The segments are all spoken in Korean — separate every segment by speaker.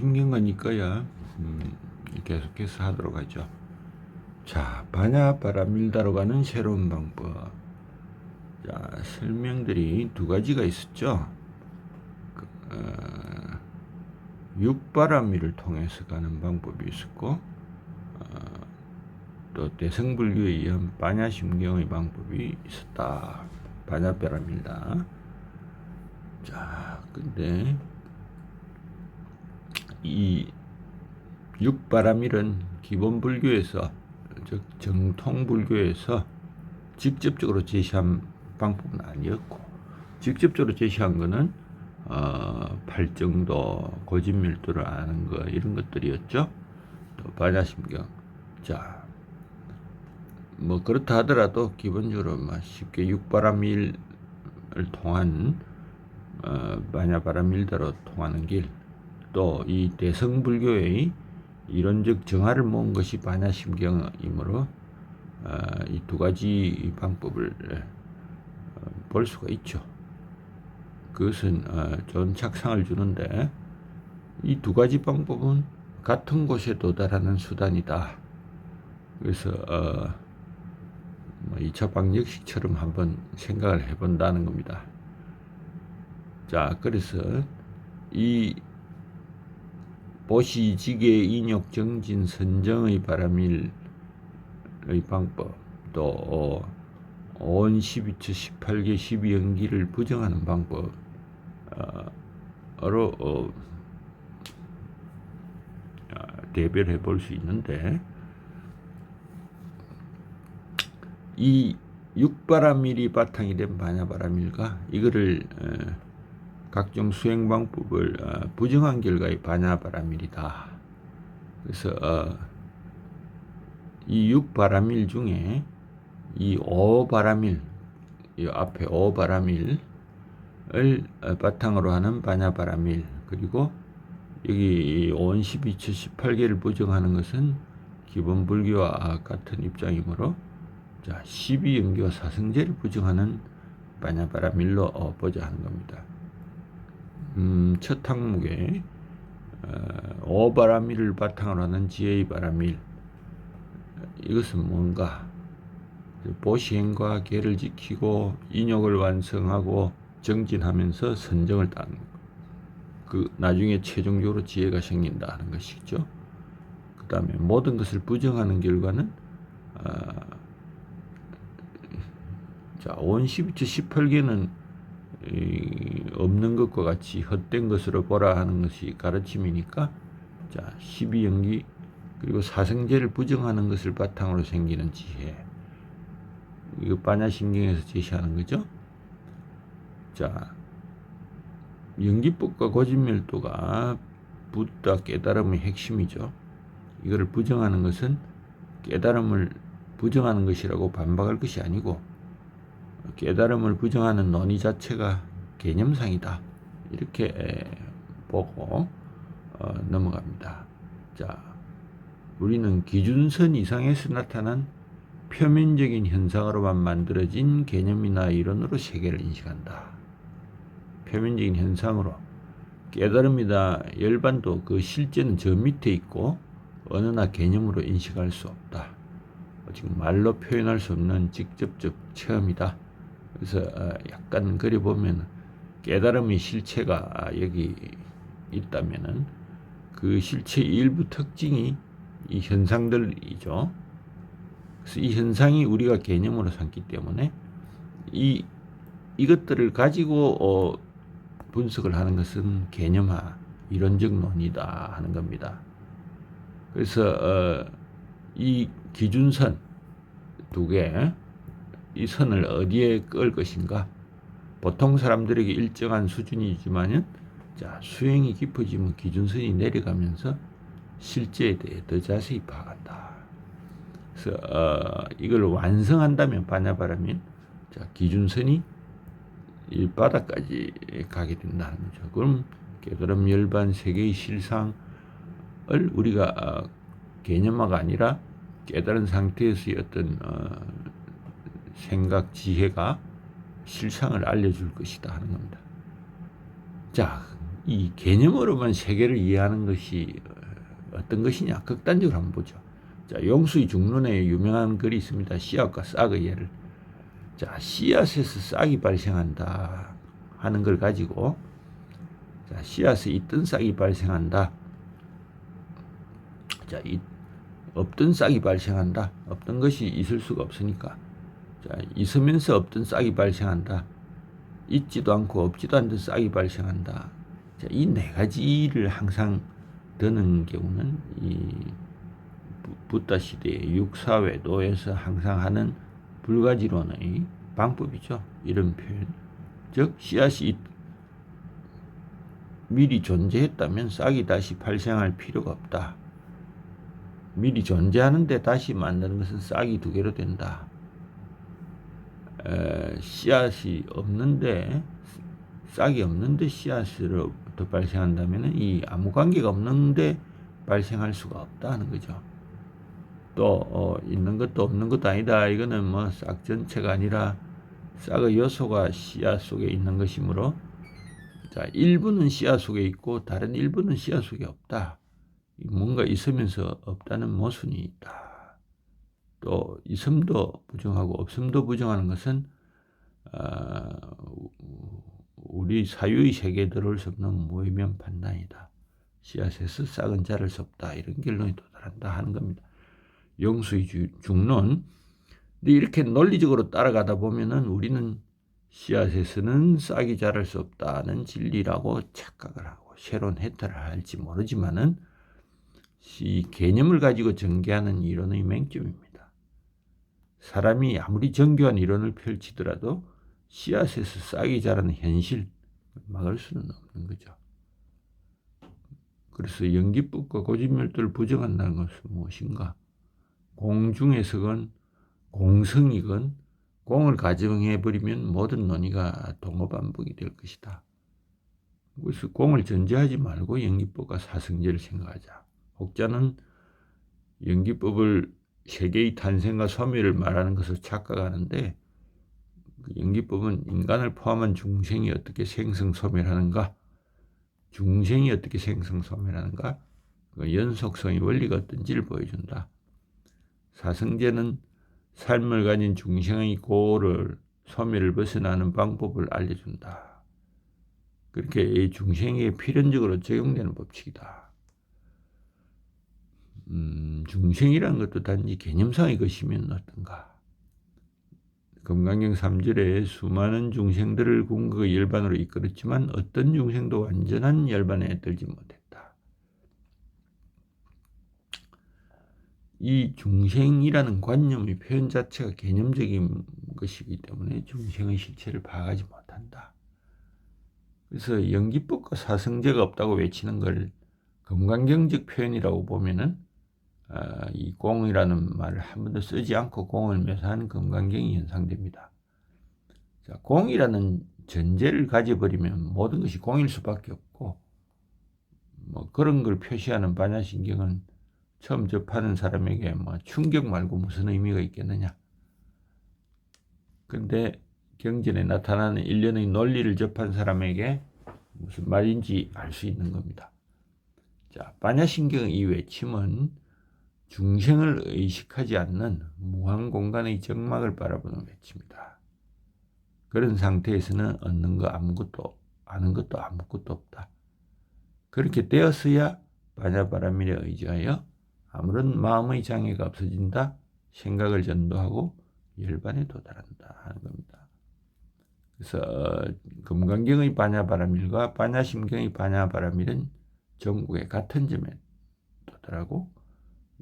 Speaker 1: 숨긴 거니까야 음, 계속해서 하도록 하죠. 자, 반야 바라 밀다로 가는 새로운 방법. 자, 설명들이 두 가지가 있었죠. 그, 어, 육바라밀을 통해서 가는 방법이 있었고, 어, 또 대성불교에 의한 반야심경의 방법이 있었다. 반야바라 밀다. 자, 근데 이 육바라밀은 기본 불교에서 즉 정통 불교에서 직접적으로 제시한 방법은 아니었고 직접적으로 제시한 거는 어, 팔정도, 고진밀도를 아는 거 이런 것들이었죠. 또 반야심경. 자, 뭐 그렇다 하더라도 기본적으로 뭐 쉽게 육바라밀을 통한 어, 반야바라밀대로 통하는 길, 또 이 대성불교의 이론적 정화를 모은 것이 반야심경이므로 어, 이두 가지 방법을 어, 볼 수가 있죠. 그것은 어, 좋은 착상을 주는데 이 두 가지 방법은 같은 곳에 도달하는 수단이다. 그래서 어, 뭐 2차 방역식처럼 한번 생각을 해본다는 겁니다. 자, 그래서 이 보시 지계 인욕 정진 선정의 바람일의 방법 또 어, 온 12처 18개 12연기를 부정하는 방법으로 어, 아, 대별해 볼 수 있는데 이 육바라밀이 바탕이 된 반야바라밀과 이거를 어, 각종 수행 방법을 어, 부정한 결과의 반야바라밀이다. 그래서 어, 이 육바라밀 중에 이 오바라밀, 이 앞에 오바라밀을 어, 바탕으로 하는 반야바라밀 그리고 여기 온 12처 18개를 부정하는 것은 기본 불교와 같은 입장이므로 자 12연교와 사성제를 부정하는 반야바라밀로 어, 보자 하는 겁니다. 음, 첫 항목에 어, 오바라밀을 바탕으로 하는 지혜의 바라밀 이것은 뭔가 보시행과 계를 지키고 인욕을 완성하고 정진하면서 선정을 따는 것. 그 나중에 최종적으로 지혜가 생긴다 하는 것이죠. 그 다음에 모든 것을 부정하는 결과는 어, 자, 온 12처 18개는 이, 없는 것과 같이 헛된 것으로 보라 하는 것이 가르침이니까 자 12연기 그리고 사성제를 부정하는 것을 바탕으로 생기는 지혜. 이거 반야신경에서 제시하는 거죠? 자 연기법과 고진멸도가 붓다 깨달음의 핵심이죠. 이거를 부정하는 것은 깨달음을 부정하는 것이라고 반박할 것이 아니고 깨달음을 부정하는 논의 자체가 개념상이다. 이렇게 보고 어, 넘어갑니다. 자, 우리는 기준선 이상에서 나타난 표면적인 현상으로만 만들어진 개념이나 이론으로 세계를 인식한다. 표면적인 현상으로 깨달음이다 열반도 그 실제는 저 밑에 있고 어느나 개념으로 인식할 수 없다. 지금 말로 표현할 수 없는 직접적 체험이다. 그래서 어, 약간 그려보면 깨달음의 실체가 여기 있다면은 그 실체의 일부 특징이 이 현상들이죠. 그래서 이 현상이 우리가 개념으로 삼기 때문에 이 이것들을 가지고 어, 분석을 하는 것은 개념화, 이론적 논의다 하는 겁니다. 그래서 어, 이 기준선 두 개, 이 선을 어디에 끌 것인가? 보통 사람들에게 일정한 수준이지만은 자 수행이 깊어지면 기준선이 내려가면서 실제에 대해 더 자세히 파악한다. 그래서 어, 이걸 완성한다면 반야바라면 자 기준선이 이 바닥까지 가게 된다는 거죠. 그럼 깨달음 열반 세계의 실상을 우리가 어, 개념화가 아니라 깨달은 상태에서의 어떤 어, 생각 지혜가 실상을 알려줄 것이다 하는 겁니다. 자, 이 개념으로만 세계를 이해하는 것이 어, 어떤 것이냐 극단적으로 한번 보죠. 자, 용수의 중론에 유명한 글이 있습니다. 씨앗과 싹의 예를. 자, 씨앗에서 싹이 발생한다 하는 걸 가지고 자, 씨앗에 있던 싹이 발생한다. 자, 이, 없던 싹이 발생한다. 없던 것이 있을 수가 없으니까. 자, 있으면서 없던 싹이 발생한다. 있지도 않고 없지도 않던 싹이 발생한다. 자, 이네 가지를 항상 드는 경우는 이 부다 시대의 육사회도에서 항상 하는 불가지론의 방법이죠. 이런 표현. 즉 씨앗이 미리 존재했다면 싹이 다시 발생할 필요가 없다. 미리 존재하는데 다시 만드는 것은 싹이 두 개로 된다. 에, 씨앗이 없는데 싹이 없는데 씨앗으로부터 발생한다면 이 아무 관계가 없는데 발생할 수가 없다 하는 거죠. 또 어, 있는 것도 없는 것도 아니다. 이거는 뭐 싹 전체가 아니라 싹의 요소가 씨앗 속에 있는 것이므로 자 일부는 씨앗 속에 있고 다른 일부는 씨앗 속에 없다. 뭔가 있으면서 없다는 모순이 있다. 또 있음도 부정하고 없음도 부정하는 것은 어, 우리 사유의 세계에 들어올 수 없는 무의미한 판단이다. 씨앗에서 싹은 자랄 수 없다. 이런 결론이 도달한다 하는 겁니다. 영수의 중론. 근데 이렇게 논리적으로 따라가다 보면은 우리는 씨앗에서는 싹이 자랄 수 없다는 진리라고 착각을 하고 새로운 해탈을 할지 모르지만은 이 개념을 가지고 전개하는 이론의 맹점입니다. 사람이 아무리 정교한 이론을 펼치더라도 씨앗에서 싹이 자라는 현실 막을 수는 없는 거죠. 그래서 연기법과 고집멸도를 부정한다는 것은 무엇인가? 공중에서건 공성이건 공을 가정해 버리면 모든 논의가 동어반복이 될 것이다. 그래서 공을 전제하지 말고 연기법과 사성제를 생각하자. 혹자는 연기법을 세계의 탄생과 소멸을 말하는 것을 착각하는데 그 연기법은 인간을 포함한 중생이 어떻게 생성 소멸하는가, 중생이 어떻게 생성 소멸하는가, 그 연속성의 원리가 어떤지를 보여준다. 사성제는 삶을 가진 중생의 고를 소멸을 벗어나는 방법을 알려준다. 그렇게 이 중생에게 필연적으로 적용되는 법칙이다. 음, 중생이라는 것도 단지 개념상의 것이면 어떤가? 금강경 3절에 수많은 중생들을 궁극의 열반으로 이끌었지만 어떤 중생도 완전한 열반에 들지 못했다. 이 중생이라는 관념의 표현 자체가 개념적인 것이기 때문에 중생의 실체를 파악하지 못한다. 그래서 연기법과 사성제가 없다고 외치는 걸 금강경적 표현이라고 보면은 아, 이 공이라는 말을 한 번도 쓰지 않고 공을 묘사하는 금강경이 연상됩니다. 자, 공이라는 전제를 가져버리면 모든 것이 공일 수밖에 없고 뭐 그런 걸 표시하는 반야신경은 처음 접하는 사람에게 뭐 충격 말고 무슨 의미가 있겠느냐. 근데 경전에 나타나는 일련의 논리를 접한 사람에게 무슨 말인지 알 수 있는 겁니다. 자, 반야신경 이 외침은 중생을 의식하지 않는 무한 공간의 정막을 바라보는 외침이다. 그런 상태에서는 얻는 거 아무것도 아는 것도 아무것도 없다. 그렇게 되었어야 반야바라밀에 의지하여 아무런 마음의 장애가 없어진다. 생각을 전도하고 열반에 도달한다 하는 겁니다. 그래서 금강경의 반야바라밀과 반야심경의 반야바라밀은 전국에 같은 점에 도달하고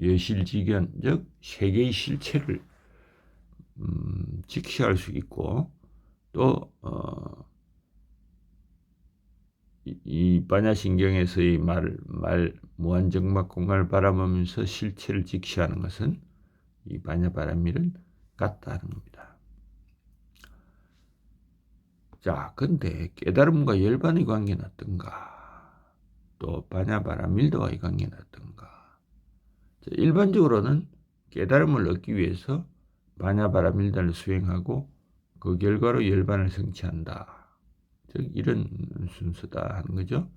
Speaker 1: 여실지견 즉 세계의 실체를 음, 직시할 수 있고 또 어, 이, 이 반야신경에서의 말, 말 무한정막 공간을 바라보면서 실체를 직시하는 것은 이 반야바람밀은 같다는 겁니다. 자, 근데 깨달음과 열반의 관계는 어떤가? 또 반야바람밀도와의 관계는 어떤가? 일반적으로는 깨달음을 얻기 위해서 바냐바라밀다를 수행하고 그 결과로 열반을 성취한다. 즉 이런 순서다 하는 거죠.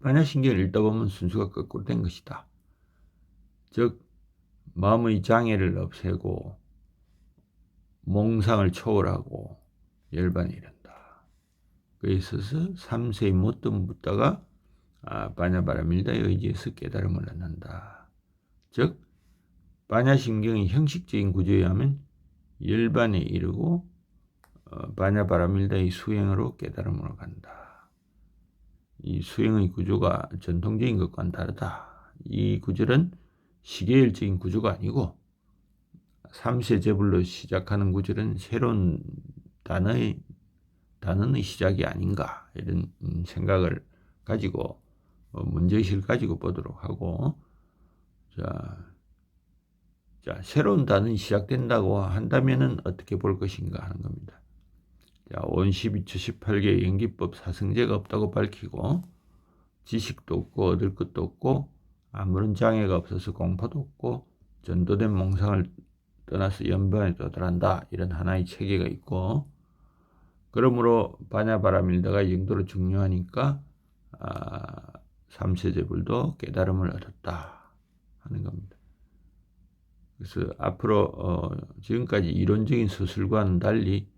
Speaker 1: 반야신경을 읽다 보면 순수가 거꾸로 된 것이다. 즉 마음의 장애를 없애고 몽상을 초월하고 열반에 이른다. 그에 있어서 3세의 못던 붓다가 아, 바냐바라밀다의 의지에서 깨달음을 얻는다. 즉 바냐신경의 형식적인 구조에 의하면 열반에 이르고 어, 바냐바라밀다의 수행으로 깨달음으로 간다. 이 수행의 구조가 전통적인 것과는 다르다. 이 구절은 시계열적인 구조가 아니고 3세 제불로 시작하는 구절은 새로운 단어의 단어의 시작이 아닌가 이런 음, 생각을 가지고 어, 문제의식을 가지고 보도록 하고 자, 자 새로운 단어는 시작된다고 한다면은 어떻게 볼 것인가 하는 겁니다. 자, 온 12처 18개 연기법 사성제가 없다고 밝히고 지식도 없고 얻을 것도 없고 아무런 장애가 없어서 공포도 없고 전도된 몽상을 떠나서 연변에 도달한다 이런 하나의 체계가 있고 그러므로 바냐바라밀다가 영도로 중요하니까 아, 삼세제불도 깨달음을 얻었다 하는 겁니다. 그래서 앞으로 어, 지금까지 이론적인 서술과는 달리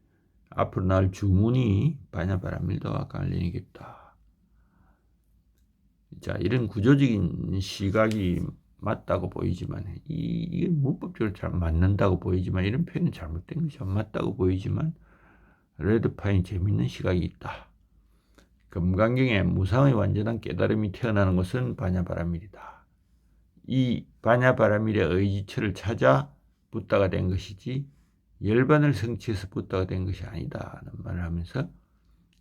Speaker 1: 앞으로 나올 주문이 바냐바라밀다와 관련이 깊다. 자 이런 구조적인 시각이 맞다고 보이지만 이, 이게 문법적으로 잘 맞는다고 보이지만 이런 표현은 잘못된 것이 안 맞다고 보이지만 레드파인 재밌는 시각이 있다. 금강경에 무상의 완전한 깨달음이 태어나는 것은 바냐바라밀이다. 이 바냐바라밀의 의지처를 찾아 붓다가 된 것이지 열반을 성취해서 붓다가 된 것이 아니다는 말을 하면서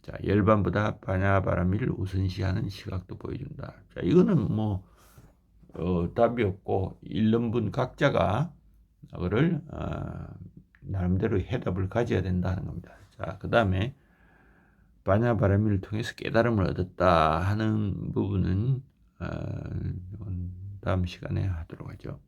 Speaker 1: 자 열반보다 바냐바라밀을 우선시하는 시각도 보여준다. 자 이거는 뭐 어, 답이 없고 읽는 분 각자가 그거를 어, 나름대로 해답을 가져야 된다는 겁니다. 자, 그 다음에 바냐바라미를 통해서 깨달음을 얻었다 하는 부분은 어, 다음 시간에 하도록 하죠.